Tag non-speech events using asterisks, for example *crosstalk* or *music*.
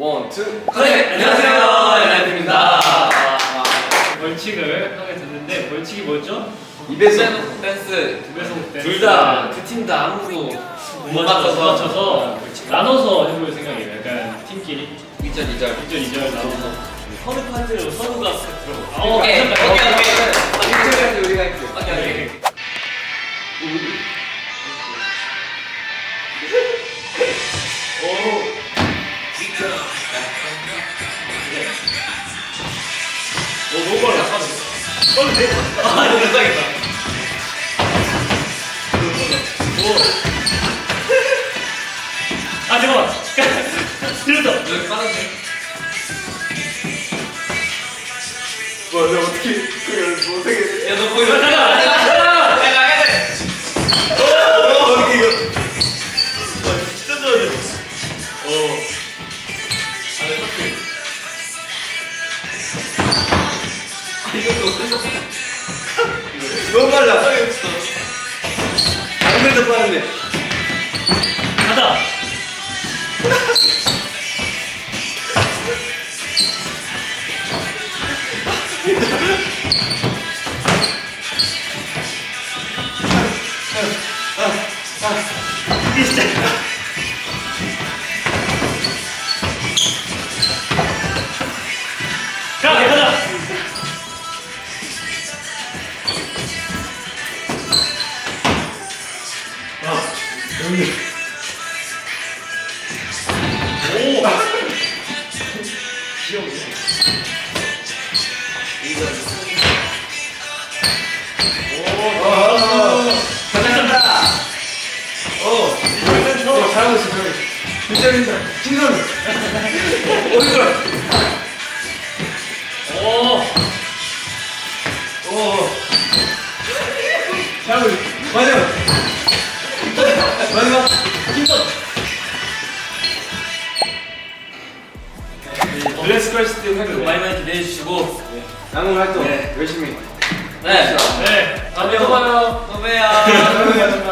원, 투. 네, 안녕하세요. 엔라이트입니다. 벌칙을 하게 됐는데 벌칙이 뭐였죠? 입에서 댄스 두 배속 댄스. 둘다그팀다 아무도 못 맞춰서 맞춰서 나눠서 해볼 생각이에요. 약간 팀끼리 2절 2절 1절 2절 나눠서 선우 파트로 선우가 들어가 어, 오케이 오케이 괜찮다. 오케이 일절까지 우리가 할게. 오케이 오케이 오, 너무 빨라. 빨리 돼. 아 아, 뭐, 좋아 해. 어. 너무 빨라. 방금도 빠른데. 가자. 이게 진짜. 오! 잘한다. 어, 어, 잘하고 있어. 진짜입니다. 진선. 어디 가? 오! 어. 잘하고 있어. 마지막. 마지막. 힘써! 드레스 크래시트 활동 많이 많이 기대해 주시고 남은 활동 네. 열심히. 네 네, 다음에 또 봐요. 또 봬요 *laughs*